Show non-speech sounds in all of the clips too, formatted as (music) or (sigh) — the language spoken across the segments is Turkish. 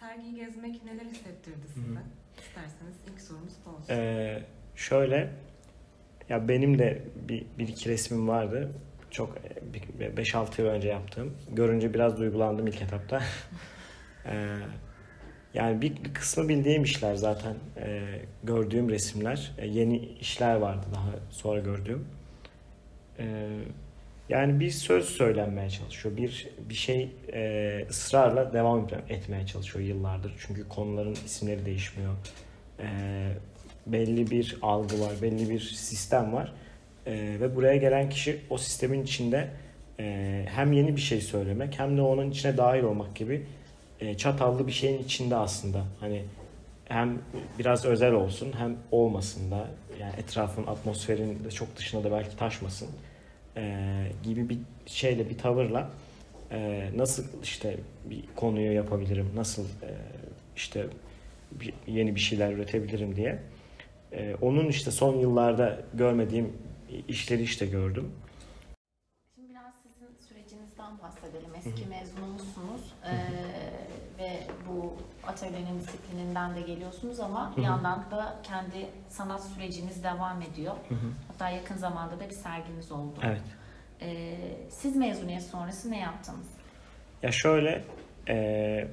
sergiyi gezmek neler hissettirdi size? İsterseniz ilk sorumuz bu olsun. Ee, şöyle ya benim de bir, bir iki resmim vardı. Çok e, bir- 5-6 yıl önce yaptığım. Görünce biraz duygulandım ilk etapta. (laughs) Ee, yani bir, bir kısmı bildiğim işler zaten. Ee, gördüğüm resimler. Ee, yeni işler vardı daha sonra gördüğüm. Ee, yani bir söz söylenmeye çalışıyor. Bir bir şey e, ısrarla devam etmeye çalışıyor yıllardır. Çünkü konuların isimleri değişmiyor. Ee, belli bir algı var, belli bir sistem var. Ee, ve buraya gelen kişi o sistemin içinde e, hem yeni bir şey söylemek hem de onun içine dahil olmak gibi e, çatallı bir şeyin içinde aslında. Hani hem biraz özel olsun hem olmasın da yani etrafın atmosferin de çok dışına da belki taşmasın e, gibi bir şeyle bir tavırla e, nasıl işte bir konuyu yapabilirim nasıl e, işte bir, yeni bir şeyler üretebilirim diye e, onun işte son yıllarda görmediğim işleri işte gördüm. Şimdi biraz sizin sürecinizden bahsedelim. Eski mezunumuzsunuz Ee, ve bu atölyenin disiplininden de geliyorsunuz ama bir Hı hı. yandan da kendi sanat süreciniz devam ediyor. Hatta yakın zamanda da bir serginiz oldu. Evet. Ee, siz mezuniyet sonrası ne yaptınız? Ya şöyle e,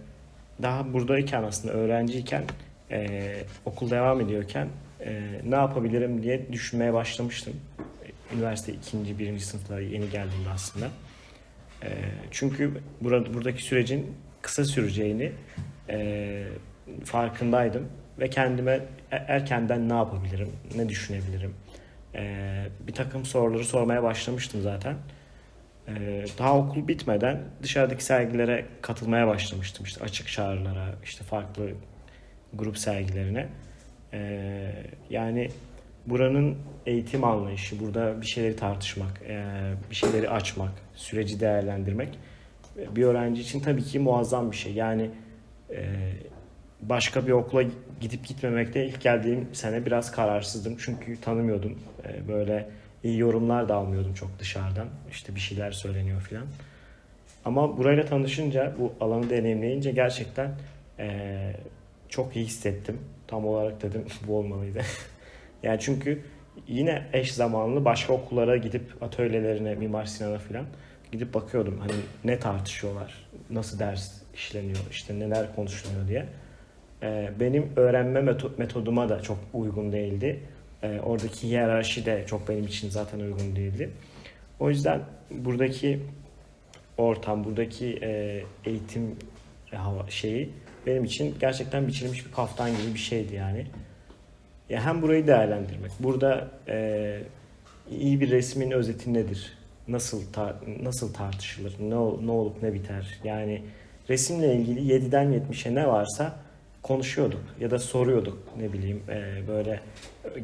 daha buradayken aslında öğrenciyken e, okul devam ediyorken e, ne yapabilirim diye düşünmeye başlamıştım. Üniversite ikinci, birinci sınıflara yeni geldiğimde aslında. E, çünkü burada buradaki sürecin kısa süreceğini e, farkındaydım ve kendime e- erkenden ne yapabilirim, ne düşünebilirim. E, bir takım soruları sormaya başlamıştım zaten. Ee, daha okul bitmeden dışarıdaki sergilere katılmaya başlamıştım. İşte açık çağrılara, işte farklı grup sergilerine. Ee, yani buranın eğitim anlayışı, burada bir şeyleri tartışmak, e, bir şeyleri açmak, süreci değerlendirmek e, bir öğrenci için tabii ki muazzam bir şey. Yani e, başka bir okula gidip gitmemekte ilk geldiğim sene biraz kararsızdım. Çünkü tanımıyordum. E, böyle iyi yorumlar da almıyordum çok dışarıdan. İşte bir şeyler söyleniyor filan. Ama burayla tanışınca, bu alanı deneyimleyince gerçekten eee, çok iyi hissettim. Tam olarak dedim (laughs) bu olmalıydı. (laughs) yani çünkü yine eş zamanlı başka okullara gidip atölyelerine, Mimar Sinan'a filan gidip bakıyordum. Hani ne tartışıyorlar, nasıl ders işleniyor, işte neler konuşuluyor diye. Eee, benim öğrenme meto- metoduma da çok uygun değildi. Ee, oradaki hiyerarşi de çok benim için zaten uygun değildi. O yüzden buradaki ortam, buradaki e, eğitim hava şeyi benim için gerçekten biçilmiş bir kaftan gibi bir şeydi yani. Ya hem burayı değerlendirmek, burada e, iyi bir resmin özeti nedir? Nasıl tar- nasıl tartışılır? Ne ne olup ne biter? Yani resimle ilgili 7'den 70'e ne varsa konuşuyorduk ya da soruyorduk ne bileyim e, böyle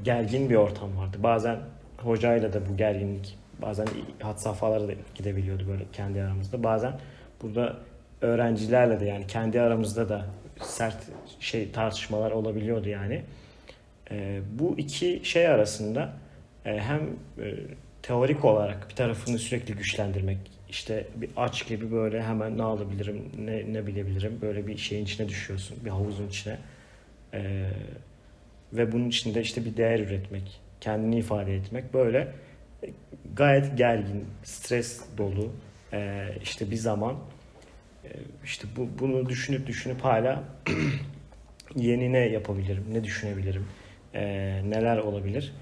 gergin bir ortam vardı. Bazen hocayla da bu gerginlik bazen hat safhalara da gidebiliyordu böyle kendi aramızda. Bazen burada öğrencilerle de yani kendi aramızda da sert şey tartışmalar olabiliyordu yani. E, bu iki şey arasında e, hem e, teorik olarak bir tarafını sürekli güçlendirmek işte bir aç gibi böyle hemen ne alabilirim ne, ne bilebilirim böyle bir şeyin içine düşüyorsun bir havuzun içine. E, ve bunun içinde işte bir değer üretmek kendini ifade etmek böyle gayet gergin stres dolu e, işte bir zaman. E, işte bu, bunu düşünüp düşünüp hala (clears throat) yeni ne yapabilirim ne düşünebilirim e, neler olabilir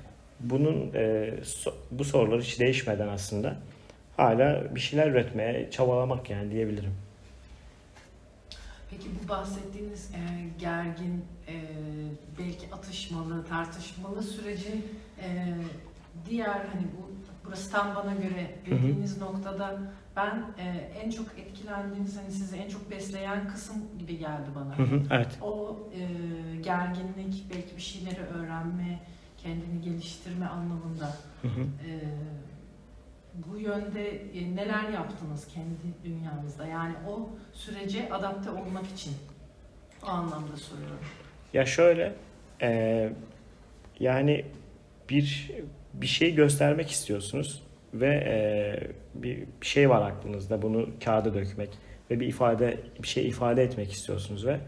bunun e, so- bu sorular hiç değişmeden aslında hala bir şeyler üretmeye çabalamak yani diyebilirim. Peki bu bahsettiğiniz e, gergin, e, belki atışmalı, tartışmalı sürecin e, diğer hani bu burası tam bana göre dediğiniz noktada ben e, en çok etkilendiğiniz hani sizi en çok besleyen kısım gibi geldi bana. Hı hı, evet. O e, gerginlik, belki bir şeyleri öğrenme, kendini geliştirme anlamında. Hı hı. e, bu yönde e, neler yaptınız kendi dünyanızda? Yani o sürece adapte olmak için o anlamda soruyorum. Ya şöyle e, yani bir bir şey göstermek istiyorsunuz ve e, bir, bir şey var aklınızda bunu kağıda dökmek ve bir ifade bir şey ifade etmek istiyorsunuz ve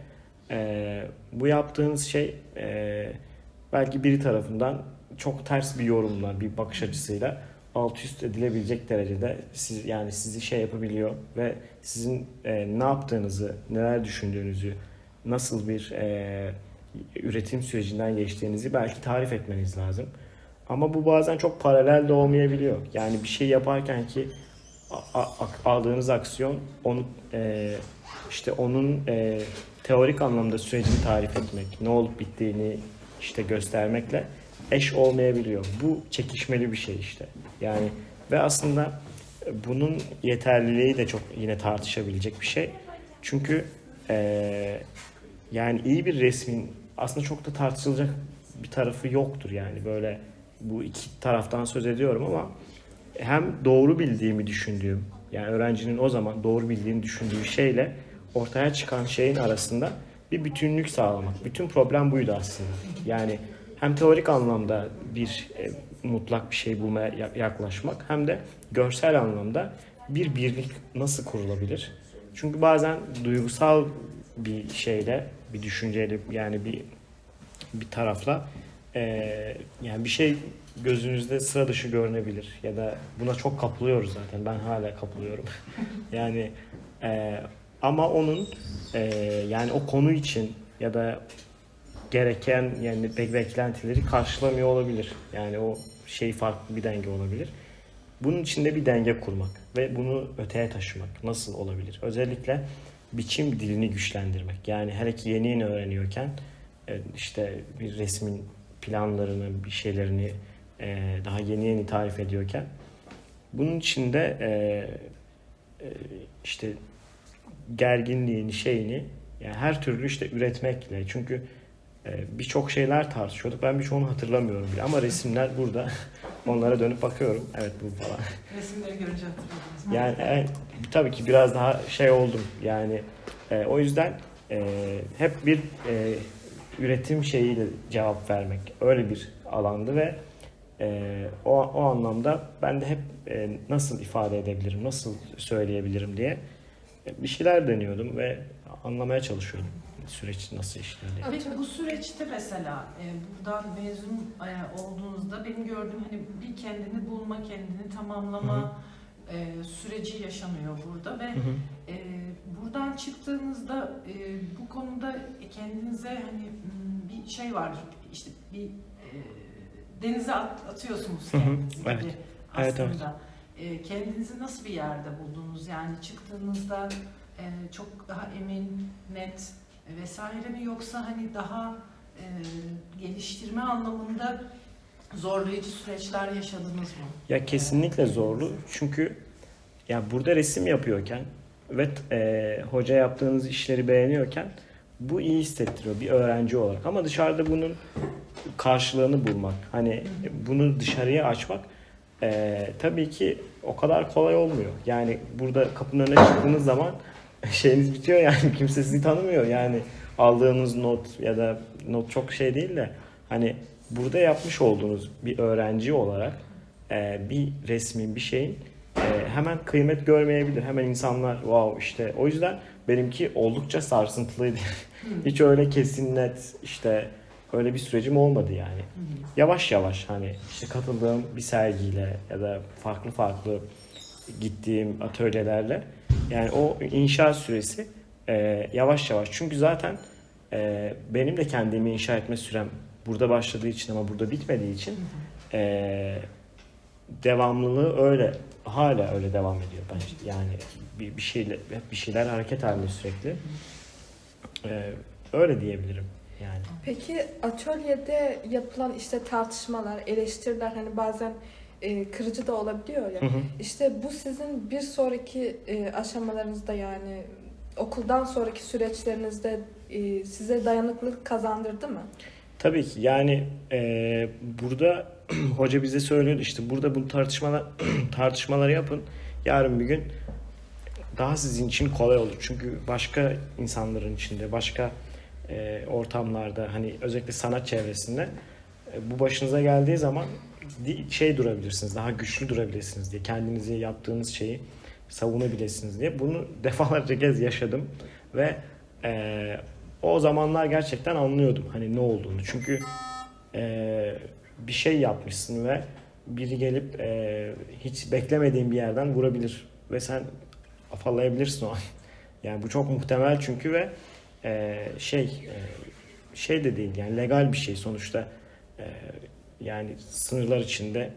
e, bu yaptığınız şey e, belki biri tarafından çok ters bir yorumla, bir bakış açısıyla alt üst edilebilecek derecede siz yani sizi şey yapabiliyor ve sizin e, ne yaptığınızı, neler düşündüğünüzü, nasıl bir e, üretim sürecinden geçtiğinizi belki tarif etmeniz lazım. Ama bu bazen çok paralel de olmayabiliyor. Yani bir şey yaparken ki aldığınız aksiyon onu e, işte onun e, teorik anlamda sürecini tarif etmek, ne olup bittiğini işte göstermekle eş olmayabiliyor. Bu çekişmeli bir şey işte. Yani ve aslında bunun yeterliliği de çok yine tartışabilecek bir şey. Çünkü e, yani iyi bir resmin aslında çok da tartışılacak bir tarafı yoktur yani böyle bu iki taraftan söz ediyorum ama hem doğru bildiğimi düşündüğüm yani öğrencinin o zaman doğru bildiğini düşündüğü şeyle ortaya çıkan şeyin arasında bir bütünlük sağlamak. Bütün problem buydu aslında. Yani hem teorik anlamda bir e, mutlak bir şey bulmaya ya- yaklaşmak hem de görsel anlamda bir birlik nasıl kurulabilir? Çünkü bazen duygusal bir şeyle, bir düşünceyle yani bir bir tarafla eee, yani bir şey gözünüzde sıra dışı görünebilir ya da buna çok kapılıyoruz zaten ben hala kapılıyorum (laughs) yani eee, ama onun eee, yani o konu için ya da gereken yani bek- beklentileri karşılamıyor olabilir. Yani o şey farklı bir denge olabilir. Bunun içinde bir denge kurmak ve bunu öteye taşımak nasıl olabilir? Özellikle biçim dilini güçlendirmek. Yani hele ki yeni yeni öğreniyorken e, işte bir resmin planlarını, bir şeylerini e, daha yeni yeni tarif ediyorken bunun içinde e, e, işte gerginliğini, şeyini yani her türlü işte üretmekle çünkü e, birçok şeyler tartışıyorduk. Ben birçoğunu hatırlamıyorum bile ama resimler burada. (laughs) Onlara dönüp bakıyorum. Evet bu falan. Resimleri görünce hatırladınız? Yani evet, tabii ki biraz daha şey oldum. Yani e, o yüzden e, hep bir e, üretim şeyiyle cevap vermek öyle bir alandı ve e, o, o anlamda ben de hep e, nasıl ifade edebilirim, nasıl söyleyebilirim diye e, bir şeyler deniyordum ve anlamaya çalışıyordum süreç nasıl işliyor diye. Peki bu süreçte mesela e, buradan mezun e, olduğunuzda benim gördüğüm hani bir kendini bulma, kendini tamamlama e, süreci yaşanıyor burada ve Hı hı. e, buradan çıktığınızda e, bu konuda kendinize hani bir şey var işte bir e, denize at- atıyorsunuz Hı hı, kendinizi gibi evet. Evet, aslında. Kendinizi nasıl bir yerde buldunuz? Yani çıktığınızda e, çok daha emin, net e, vesaire mi yoksa hani daha e, geliştirme anlamında zorlayıcı süreçler yaşadınız mı? Ya kesinlikle zorlu çünkü ya burada resim yapıyorken ve e, hoca yaptığınız işleri beğeniyorken bu iyi hissettiriyor bir öğrenci olarak ama dışarıda bunun karşılığını bulmak hani bunu dışarıya açmak e, tabii ki o kadar kolay olmuyor. Yani burada kapının önüne çıktığınız zaman (laughs) şeyiniz bitiyor yani (laughs) kimse sizi tanımıyor yani aldığınız not ya da not çok şey değil de hani burada yapmış olduğunuz bir öğrenci olarak e, bir resmin bir şeyin e, hemen kıymet görmeyebilir. Hemen insanlar wow işte o yüzden benimki oldukça sarsıntılıydı. (laughs) Hiç öyle kesin net işte öyle bir sürecim olmadı yani. Yavaş yavaş hani işte katıldığım bir sergiyle ya da farklı farklı gittiğim atölyelerle yani o inşa süresi e, yavaş yavaş çünkü zaten e, benim de kendimi inşa etme sürem burada başladığı için ama burada bitmediği için e, devamlılığı öyle hala öyle devam ediyor bence. Yani bir, bir şeyler bir şeyler hareket halinde sürekli. E, öyle diyebilirim yani. Peki atölyede yapılan işte tartışmalar, eleştiriler hani bazen e, kırıcı da olabiliyor ya. Hı hı. İşte bu sizin bir sonraki e, aşamalarınızda yani okuldan sonraki süreçlerinizde e, size dayanıklılık kazandırdı mı? Tabii ki yani e, burada (clears throat) hoca bize söylüyordu işte burada bu tartışmalar (clears throat) tartışmaları yapın. Yarın bir gün daha sizin için kolay olur. Çünkü başka insanların içinde, başka e, ortamlarda hani özellikle sanat çevresinde e, bu başınıza geldiği zaman şey durabilirsiniz, daha güçlü durabilirsiniz diye kendinizi yaptığınız şeyi savunabilirsiniz diye. Bunu (laughs) defalarca kez yaşadım ve e, o zamanlar gerçekten anlıyordum hani ne olduğunu. Çünkü e, bir şey yapmışsın ve biri gelip e, hiç beklemediğin bir yerden vurabilir ve sen afallayabilirsin o an. (laughs) Yani bu çok muhtemel çünkü ve e, şey e, şey de değil yani legal bir şey sonuçta e, yani sınırlar içinde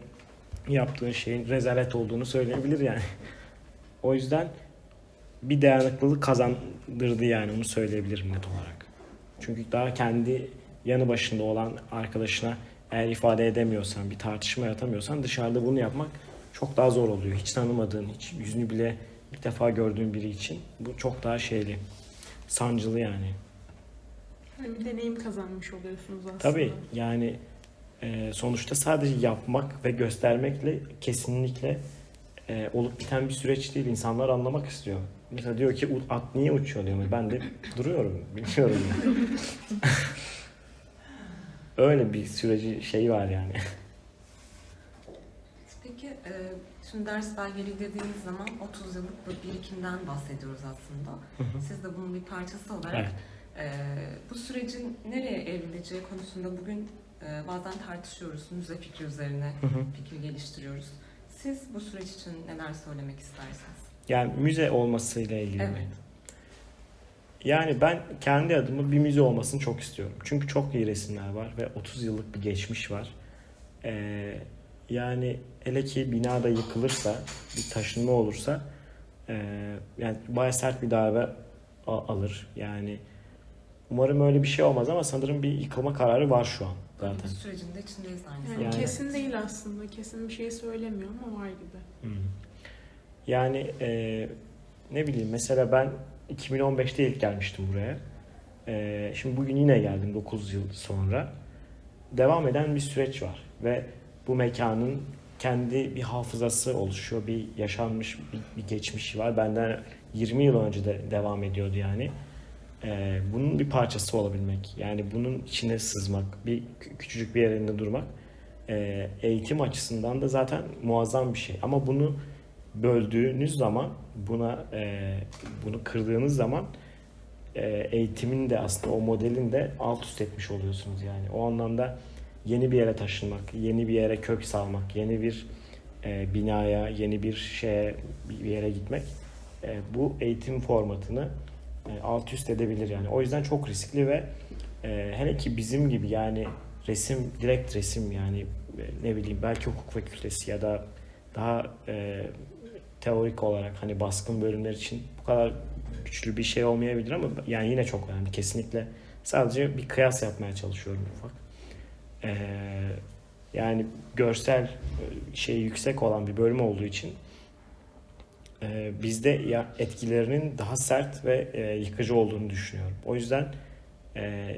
yaptığın şeyin rezalet olduğunu söyleyebilir yani. (laughs) O yüzden bir dayanıklılık kazandırdı yani onu söyleyebilirim net olarak. Çünkü daha kendi yanı başında olan arkadaşına eğer ifade edemiyorsan, bir tartışma yaratamıyorsan dışarıda bunu yapmak çok daha zor oluyor. Hiç tanımadığın, hiç yüzünü bile ilk defa gördüğün biri için bu çok daha şeyli, sancılı yani. Yani bir deneyim kazanmış oluyorsunuz aslında. Tabii yani e, sonuçta sadece yapmak ve göstermekle kesinlikle e, olup biten bir süreç değil. İnsanlar anlamak istiyor. Mesela diyor ki "U- at niye uçuyor diyor. Ben de duruyorum. (laughs) Bilmiyorum. (laughs) Öyle bir süreci şey var yani. Peki e, şimdi ders belgeli dediğimiz zaman 30 yıllık bir birikimden bahsediyoruz aslında. Siz de bunun bir parçası olarak Evet. e, bu sürecin nereye evrileceği konusunda bugün e, bazen tartışıyoruz. Müze fikri üzerine fikir geliştiriyoruz. Siz bu süreç için neler söylemek istersiniz? Yani müze olmasıyla ilgili mi? Evet. Yani ben kendi adıma bir müze olmasını çok istiyorum. Çünkü çok iyi resimler var ve 30 yıllık bir geçmiş var. Ee, yani hele ki binada yıkılırsa, bir taşınma olursa ee, yani bayağı sert bir darbe alır. Yani umarım öyle bir şey olmaz ama sanırım bir yıkılma kararı var şu an Bu zaten. sürecin de içindeyiz aynı Yani. Yani- kesin değil aslında. Kesin bir şey söylemiyor ama var gibi. Hmm. Yani e, ne bileyim mesela ben 2015'te ilk gelmiştim buraya. E, şimdi bugün yine geldim 9 yıl sonra. Devam eden bir süreç var ve bu mekanın kendi bir hafızası oluşuyor, bir yaşanmış bir, bir geçmişi var. Benden 20 yıl önce de devam ediyordu yani. E, bunun bir parçası olabilmek, yani bunun içine sızmak, bir kü- küçücük bir yerinde durmak e, eğitim açısından da zaten muazzam bir şey. Ama bunu böldüğünüz zaman buna e, bunu kırdığınız zaman e, eğitimin de aslında o modelin de alt üst etmiş oluyorsunuz yani. O anlamda yeni bir yere taşınmak, yeni bir yere kök salmak, yeni bir e, binaya, yeni bir şeye bir yere gitmek e, bu eğitim formatını e, alt üst edebilir yani. O yüzden çok riskli ve e, hele ki bizim gibi yani resim direkt resim yani e, ne bileyim belki hukuk fakültesi ya da daha e, teorik olarak hani baskın bölümler için bu kadar güçlü bir şey olmayabilir ama yani yine çok önemli kesinlikle sadece bir kıyas yapmaya çalışıyorum ufak. E, yani görsel e, şey yüksek olan bir bölüm olduğu için e, bizde etkilerinin daha sert ve e, yıkıcı olduğunu düşünüyorum. O yüzden e,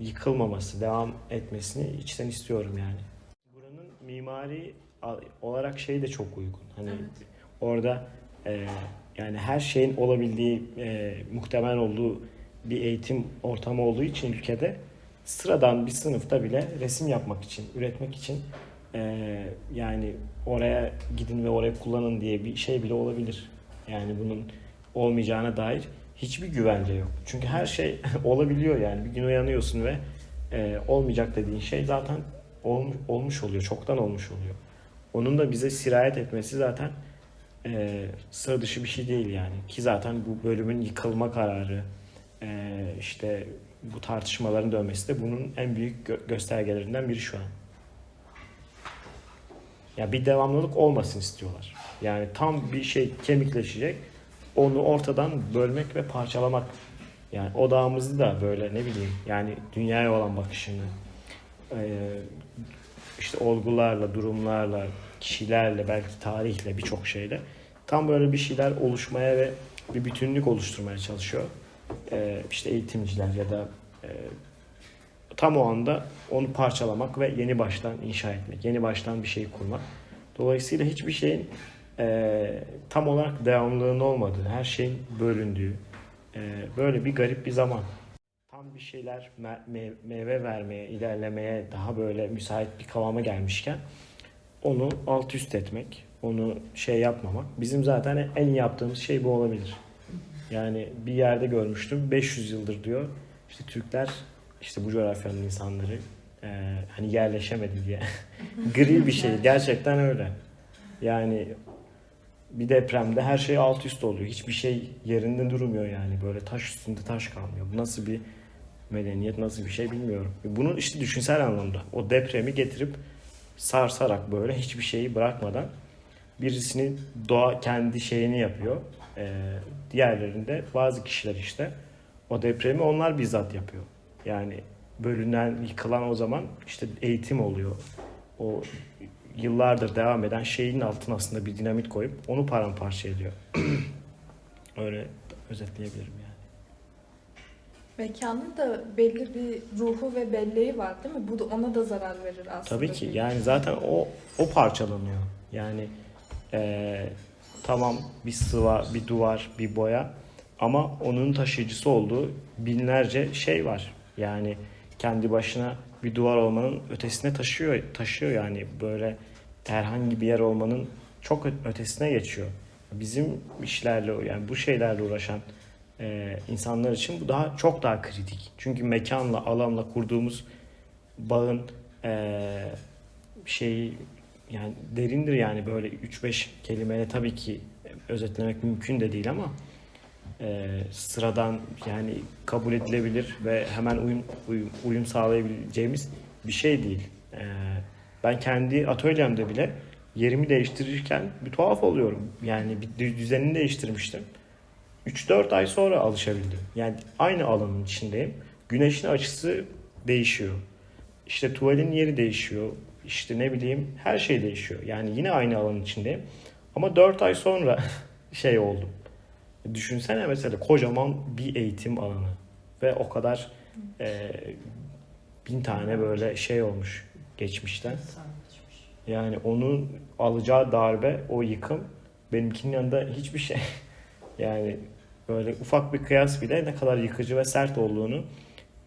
yıkılmaması, devam etmesini içten istiyorum yani. Buranın mimari olarak şey de çok uygun. Hani Evet. orada e, yani her şeyin olabildiği, e, muhtemel olduğu bir eğitim ortamı olduğu için ülkede sıradan bir sınıfta bile resim yapmak için, üretmek için e, yani oraya gidin ve oraya kullanın diye bir şey bile olabilir. Yani bunun olmayacağına dair hiçbir güvence yok. Çünkü her şey (laughs) olabiliyor yani. Bir gün uyanıyorsun ve e, olmayacak dediğin şey zaten olmuş, olmuş oluyor. Çoktan olmuş oluyor. Onun da bize sirayet etmesi zaten e, sıra dışı bir şey değil yani. Ki zaten bu bölümün yıkılma kararı, e, işte bu tartışmaların dönmesi de bunun en büyük gö- göstergelerinden biri şu an. Ya bir devamlılık olmasın istiyorlar. Yani tam bir şey kemikleşecek, onu ortadan bölmek ve parçalamak. Yani odağımızı da böyle ne bileyim yani dünyaya olan bakışını, işte olgularla, durumlarla, kişilerle, belki tarihle, birçok şeyle tam böyle bir şeyler oluşmaya ve bir bütünlük oluşturmaya çalışıyor. E, işte eğitimciler ya da e, tam o anda onu parçalamak ve yeni baştan inşa etmek, yeni baştan bir şey kurmak. Dolayısıyla hiçbir şeyin e, tam olarak devamlılığının olmadığı, her şeyin bölündüğü, e, böyle bir garip bir zaman. Tam bir şeyler me- me- meyve vermeye, ilerlemeye daha böyle müsait bir kıvama gelmişken onu alt üst etmek, onu şey yapmamak. Bizim zaten en iyi yaptığımız şey bu olabilir. Yani bir yerde görmüştüm 500 yıldır diyor. İşte Türkler işte bu coğrafyanın insanları e, hani yerleşemedi diye. (laughs) Gri bir şey gerçekten öyle. Yani bir depremde her şey alt üst oluyor. Hiçbir şey yerinde durmuyor yani. Böyle taş üstünde taş kalmıyor. Bu nasıl bir medeniyet, nasıl bir şey bilmiyorum. Bunun işte düşünsel anlamda. O depremi getirip sarsarak böyle hiçbir şeyi bırakmadan birisini doğa kendi şeyini yapıyor. Ee, diğerlerinde bazı kişiler işte o depremi onlar bizzat yapıyor. Yani bölünen, yıkılan o zaman işte eğitim oluyor. O yıllardır devam eden şeyin altına aslında bir dinamit koyup onu paramparça ediyor. (clears throat) Öyle özetleyebilirim yani. Mekanın da belli bir ruhu ve belleği var değil mi? Bu da ona da zarar verir aslında. Tabii ki yani zaten o o parçalanıyor. Yani eee, tamam bir sıva, bir duvar, bir boya ama onun taşıyıcısı olduğu binlerce şey var. Yani kendi başına bir duvar olmanın ötesine taşıyor taşıyor yani böyle herhangi bir yer olmanın çok ötesine geçiyor. Bizim işlerle yani bu şeylerle uğraşan eee, insanlar için bu daha çok daha kritik. Çünkü mekanla, alanla kurduğumuz bağın eee şeyi yani derindir yani böyle 3-5 kelimeyle tabii ki özetlemek mümkün de değil ama eee, sıradan yani kabul edilebilir ve hemen uyum uyum, uyum sağlayabileceğimiz bir şey değil. Eee, ben kendi atölyemde bile yerimi değiştirirken bir tuhaf oluyorum. Yani bir dü- düzenini değiştirmiştim. 3-4 ay sonra alışabildim. Yani aynı alanın içindeyim. Güneşin açısı değişiyor. İşte tuvalin yeri değişiyor. İşte ne bileyim her şey değişiyor. Yani yine aynı alanın içindeyim. Ama 4 ay sonra (laughs) şey oldum. Düşünsene mesela kocaman bir eğitim alanı. Ve o kadar e, bin tane böyle şey olmuş geçmişten. Yani onun alacağı darbe, o yıkım benimkinin yanında hiçbir şey. (laughs) Yani böyle ufak bir kıyas bile ne kadar yıkıcı ve sert olduğunu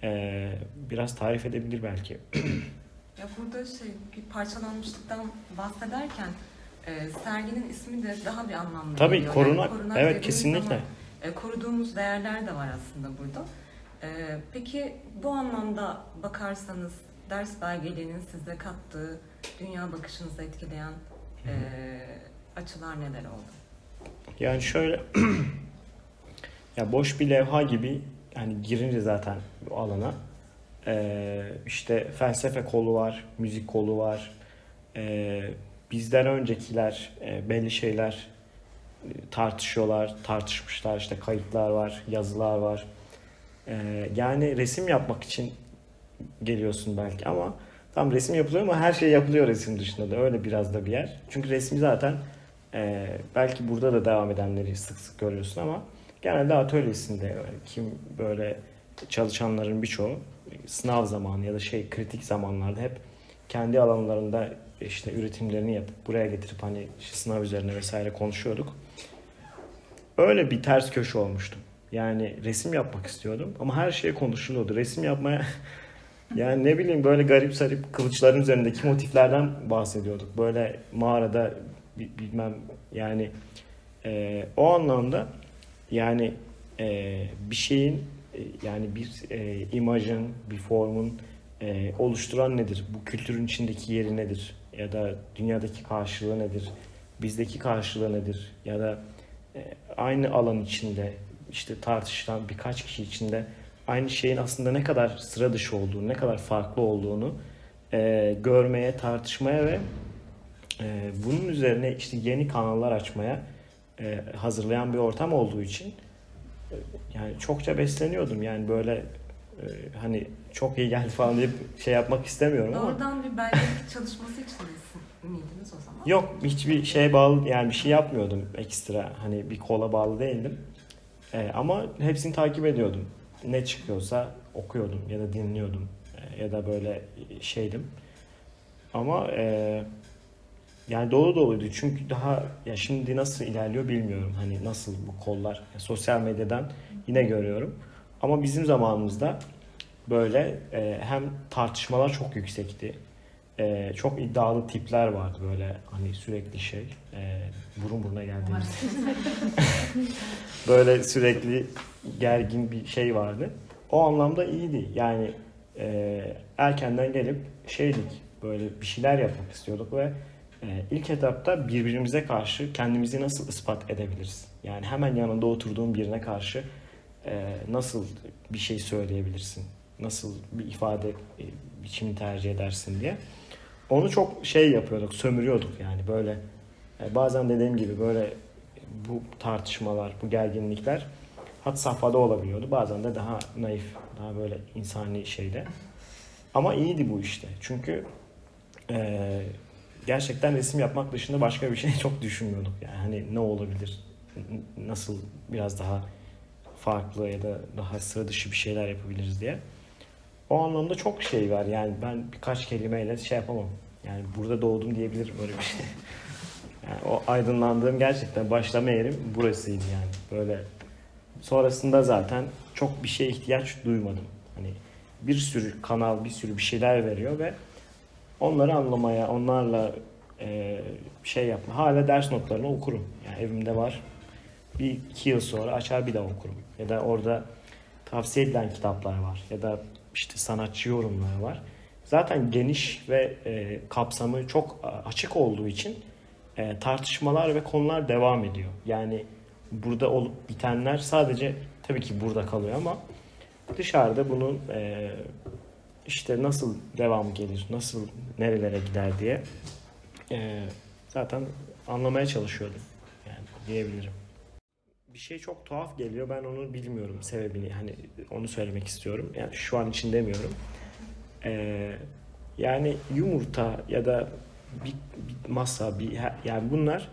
eee, biraz tarif edebilir belki. (clears throat) Ya burada şey bir parçalanmışlıktan bahsederken e, serginin ismi de daha bir anlamlı Tabii geliyor. korunak, korunak evet kesinlikle. zaman, e, koruduğumuz değerler de var aslında burada. E, peki bu anlamda bakarsanız ders belgeliğinin size kattığı, dünya bakışınızı etkileyen e, açılar neler oldu? Yani şöyle (clears throat) ya boş bir levha gibi yani girince zaten bu alana eee, işte felsefe kolu var, müzik kolu var. Eee, bizden öncekiler eee, belli şeyler e, tartışıyorlar, tartışmışlar. işte kayıtlar var, yazılar var. Eee, yani resim yapmak için geliyorsun belki ama tam resim yapılıyor ama her şey yapılıyor resim dışında da öyle biraz da bir yer. Çünkü resmi zaten ee, belki burada da devam edenleri sık sık görüyorsun ama genelde atölyesinde kim böyle çalışanların birçoğu sınav zamanı ya da şey kritik zamanlarda hep kendi alanlarında işte üretimlerini yapıp buraya getirip hani sınav üzerine vesaire konuşuyorduk. Öyle bir ters köşe olmuştum. Yani resim yapmak istiyordum ama her şey konuşuluyordu. Resim yapmaya (laughs) yani ne bileyim böyle garip sarip kılıçların üzerindeki motiflerden bahsediyorduk. Böyle mağarada bi- bilmem yani e, o anlamda yani e, bir şeyin yani bir e, imajın, bir formun e, oluşturan nedir? Bu kültürün içindeki yeri nedir? Ya da dünyadaki karşılığı nedir? Bizdeki karşılığı nedir? Ya da e, aynı alan içinde işte tartışılan birkaç kişi içinde aynı şeyin aslında ne kadar sıra dışı olduğunu, ne kadar farklı olduğunu e, görmeye, tartışmaya ve e, bunun üzerine işte yeni kanallar açmaya e, hazırlayan bir ortam olduğu için e, yani çokça besleniyordum. Yani böyle e, hani çok iyi geldi falan deyip şey yapmak istemiyorum ama Doğrudan bir belgelik çalışması içinde miydiniz o zaman? yok hiçbir şeye bağlı yani bir şey yapmıyordum ekstra. Hani bir kola bağlı değildim. E, ama hepsini takip ediyordum. Ne çıkıyorsa okuyordum ya da dinliyordum E, ya da böyle şeydim. Ama e, yani dolu doluydu çünkü daha ya şimdi nasıl ilerliyor bilmiyorum. Hani nasıl bu kollar ya sosyal medyadan yine görüyorum. Ama bizim zamanımızda böyle e, hem tartışmalar çok yüksekti. e, çok iddialı tipler vardı böyle hani sürekli şey e, burun buruna geldiğimiz (laughs) böyle sürekli gergin bir şey vardı. O anlamda iyiydi. Yani e, erkenden gelip şeydik böyle bir şeyler yapmak istiyorduk ve ilk etapta birbirimize karşı kendimizi nasıl ispat edebiliriz? Yani hemen yanında oturduğun birine karşı e, nasıl bir şey söyleyebilirsin? Nasıl bir ifade e, biçimi tercih edersin diye. Onu çok şey yapıyorduk, sömürüyorduk yani böyle. e, bazen dediğim gibi böyle bu tartışmalar, bu gerginlikler hat safhada olabiliyordu. Bazen de daha naif, daha böyle insani şeyde. Ama iyiydi bu işte. Çünkü e, gerçekten resim yapmak dışında başka bir şey (laughs) çok düşünmüyorduk. Yani hani ne olabilir, nasıl biraz daha farklı ya da daha sıra dışı bir şeyler yapabiliriz diye. O anlamda çok şey var. Yani ben birkaç kelimeyle şey yapamam. Yani burada doğdum diyebilirim öyle bir şey. (laughs) Yani o aydınlandığım gerçekten başlama yerim burasıydı yani. Böyle sonrasında zaten çok bir şeye ihtiyaç duymadım. Hani bir sürü kanal, bir sürü bir şeyler veriyor ve onları anlamaya, onlarla e, şey yapma. Hala ders notlarını okurum. Yani evimde var. Bir iki yıl sonra açar bir daha okurum. Ya da orada tavsiye edilen kitaplar var. Ya da işte sanatçı yorumları var. Zaten geniş ve e, kapsamı çok açık olduğu için e, tartışmalar ve konular devam ediyor. Yani burada olup bitenler sadece tabii ki burada kalıyor ama dışarıda bunun e, işte nasıl devam gelir, nasıl nerelere gider diye e, zaten anlamaya çalışıyordum yani diyebilirim. Bir şey çok tuhaf geliyor ben onu bilmiyorum sebebini hani onu söylemek istiyorum yani şu an için demiyorum. E, yani yumurta ya da bir, bir masa bir yani bunlar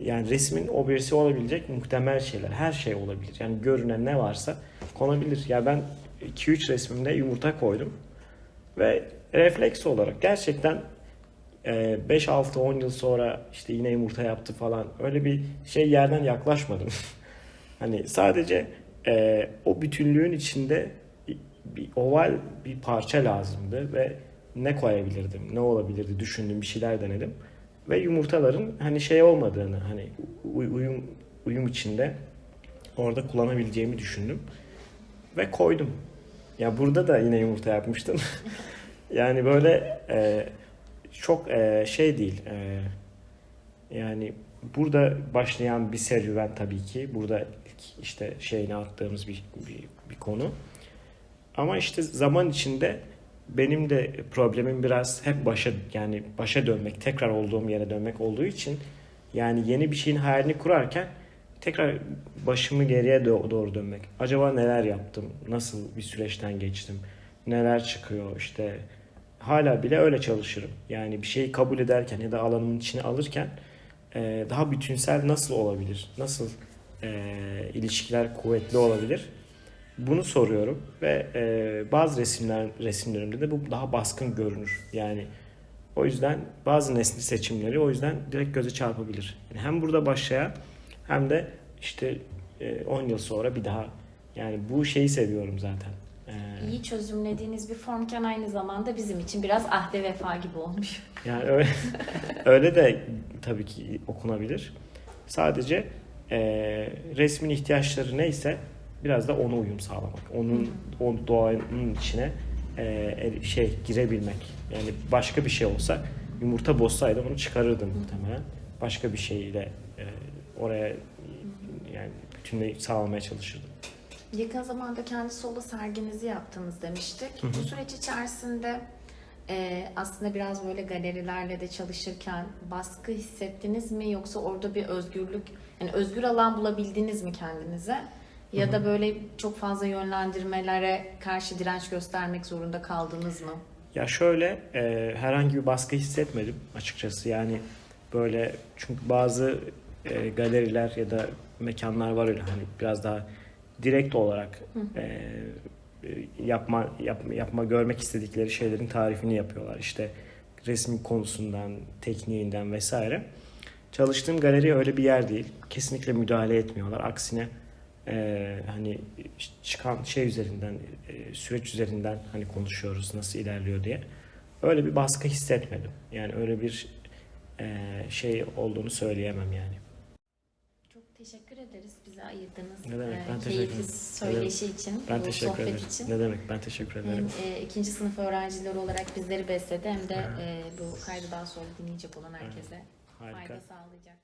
yani resmin objesi olabilecek muhtemel şeyler. Her şey olabilir. Yani görünen ne varsa konabilir. Ya ben 2-3 resmimde yumurta koydum. Ve refleks olarak gerçekten 5-6-10 yıl sonra işte yine yumurta yaptı falan öyle bir şey yerden yaklaşmadım. (laughs) hani sadece e, o bütünlüğün içinde bir oval bir parça lazımdı ve ne koyabilirdim, ne olabilirdi düşündüm, bir şeyler denedim. Ve yumurtaların hani şey olmadığını, hani uy- uyum uyum içinde orada kullanabileceğimi düşündüm. Ve koydum. Ya burada da yine yumurta yapmıştım. (laughs) yani böyle e, çok e, şey değil. E, yani burada başlayan bir serüven tabii ki. Burada ilk işte şeyine attığımız bir, bir, bir konu. Ama işte zaman içinde benim de problemim biraz hep başa yani başa dönmek, tekrar olduğum yere dönmek olduğu için yani yeni bir şeyin hayalini kurarken tekrar başımı geriye do- doğru dönmek. Acaba neler yaptım? Nasıl bir süreçten geçtim? Neler çıkıyor? İşte hala bile öyle çalışırım. Yani bir şeyi kabul ederken ya da alanımın içine alırken e, daha bütünsel nasıl olabilir? Nasıl e, ilişkiler kuvvetli olabilir? Bunu soruyorum ve e, bazı resimler resimlerimde de bu daha baskın görünür. Yani o yüzden bazı nesne seçimleri o yüzden direkt göze çarpabilir. Yani hem burada başlayan hem de işte e, 10 yıl sonra bir daha yani bu şeyi seviyorum zaten. E, İyi çözümlediğiniz bir formken aynı zamanda bizim için biraz ahde vefa gibi olmuş. (laughs) Yani öyle, öyle de tabii ki okunabilir. Sadece e, resmin ihtiyaçları neyse biraz da ona uyum sağlamak. Onun o doğanın içine e, şey girebilmek. Yani başka bir şey olsa yumurta bozsaydı onu çıkarırdım muhtemelen. Başka bir şeyle e, oraya yani bütünlüğü sağlamaya çalışırdım. Yakın zamanda kendi solo serginizi yaptınız demiştik. Bu süreç içerisinde e, aslında biraz böyle galerilerle de çalışırken baskı hissettiniz mi yoksa orada bir özgürlük yani özgür alan bulabildiniz mi kendinize? Ya da böyle çok fazla yönlendirmelere karşı direnç göstermek zorunda kaldınız mı? Ya şöyle e, herhangi bir baskı hissetmedim açıkçası. Yani böyle çünkü bazı e, galeriler ya da mekanlar var öyle hani biraz daha direkt olarak e, yapma, yapma yapma görmek istedikleri şeylerin tarifini yapıyorlar. İşte resim konusundan, tekniğinden vesaire. Çalıştığım galeri öyle bir yer değil. Kesinlikle müdahale etmiyorlar. Aksine e, hani çıkan şey üzerinden, e, süreç üzerinden hani konuşuyoruz nasıl ilerliyor diye. öyle bir baskı hissetmedim. Yani öyle bir e, şey olduğunu söyleyemem yani. Ederiz bize ayırdığınız Ne demek, e, ben teşekkür keyifli söyleşi için, Ben bu teşekkür sohbet ederim. için. Ne demek? Ben teşekkür Hem ederim. e, ikinci sınıf öğrencileri olarak bizleri besledi hem de e, bu kaydı daha sonra dinleyecek olan herkese Harika. fayda sağlayacak.